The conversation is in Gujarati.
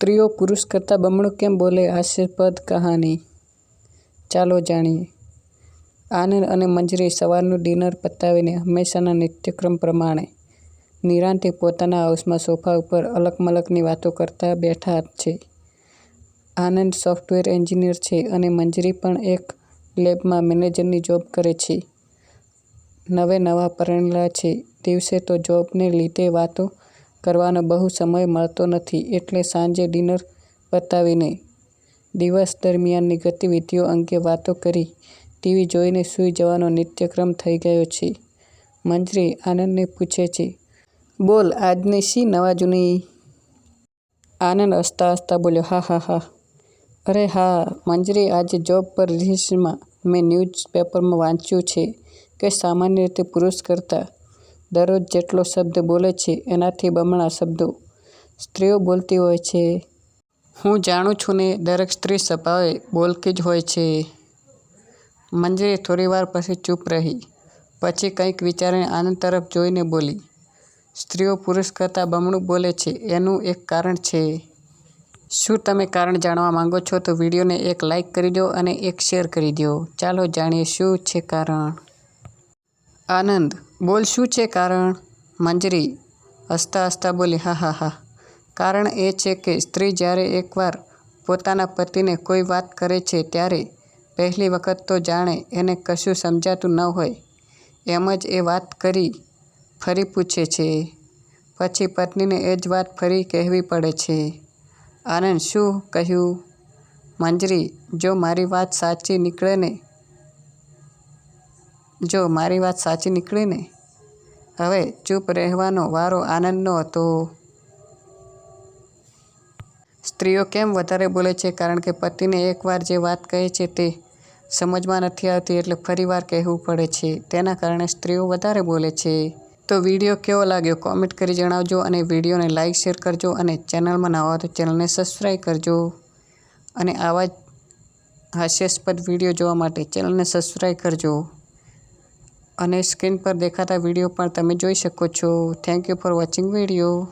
સ્ત્રીઓ પુરુષ કરતાં બમણું કેમ બોલે હાસ્યાસ્પદ કહાની ચાલો જાણીએ. આનંદ અને મંજરી સવારનું ડિનર પતાવીને હંમેશાના નિત્યક્રમ પ્રમાણે નિરાંતે પોતાના હાઉસમાં સોફા ઉપર અલક-મલકની વાતો કરતા બેઠા છે. આનંદ સોફ્ટવેર એન્જિનિયર છે અને મંજરી પણ એક લેબમાં મેનેજરની જોબ કરે છે. નવે-નવા પરણેલા છે દિવસે તો જોબને લીધે વાતો કરવાનો બહુ સમય મળતો નથી એટલે સાંજે ડિનર પતાવીને દિવસ દરમિયાનની ગતિવિધિઓ અંગે વાતો કરી ટીવી જોઈને સૂઈ જવાનો નિત્યક્રમ થઈ ગયો છે. મંજરી આનંદને પૂછે છે, બોલ આજની શી નવા-જૂની? આનંદ હસતા-હસતા બોલ્યો, હા હા હા. અરે હા મંજરી આજે જોબ પર રિસેસમાં મેં ન્યૂઝ પેપરમાં વાંચ્યું છે કે સામાન્ય રીતે પુરુષ કરતાં દરરોજ જેટલો શબ્દ બોલે છે એનાથી બમણા શબ્દો સ્ત્રીઓ બોલતી હોય છે. હું જાણું છું ને દરેક સ્ત્રી સ્વભાવે બોલકી જ હોય છે. મંજરી થોડીવાર પછી ચૂપ રહી. પછી કંઈક વિચારીને આનંદ તરફ જોઈને બોલી, સ્ત્રીઓ પુરુષ કરતાં બમણું બોલે છે એનું એક કારણ છે. શું તમે કારણ જાણવા માંગો છો તો વિડીયોને એક લાઈક કરી દો અને એક શેર કરી દ્યો. ચાલો જાણીએ શું છે કારણ? આનંદ: બોલ શું છે કારણ? મંજરી હસતા-હસતા બોલી, હા હા હા. કારણ એ છે કે સ્ત્રી જ્યારે એકવાર પોતાના પતિને કોઈ વાત કરે છે ત્યારે પહેલી વખત તો જાણે એને કશું સમજાતું ન હોય એમ જ એ વાત કરી ફરી પૂછે છે. પછી પત્નીને એ જ વાત ફરી કહેવી પડે છે. આનંદ: શું કહ્યું? મંજરી: જો મારી વાત સાચી નીકળે ને? જો મારી વાત સાચી નીકળી ને? હવે ચૂપ રહેવાનો વારો આનંદનો હતો. સ્ત્રીઓ કેમ વધારે બોલે છે કારણ કે પતિને એકવાર જે વાત કહે છે તે સમજમાં નથી આવતી એટલે ફરીવાર કહેવું પડે છે. તેના કારણે સ્ત્રીઓ વધારે બોલે છે. તો વીડિયો કેવો લાગ્યો કોમેન્ટ કરી જણાવજો અને વિડીયોને લાઈક, શેર કરજો અને ચેનલમાં નવા તો ચેનલને સબસ્ક્રાઈબ કરજો અને આવા જ હાસ્યાસ્પદ વીડિયો જોવા માટે ચેનલને સબસ્ક્રાઈબ કરજો અને સ્ક્રીન પર દેખાતા વીડિયો પણ તમે જોઈ શકો છો. Thank you for watching video.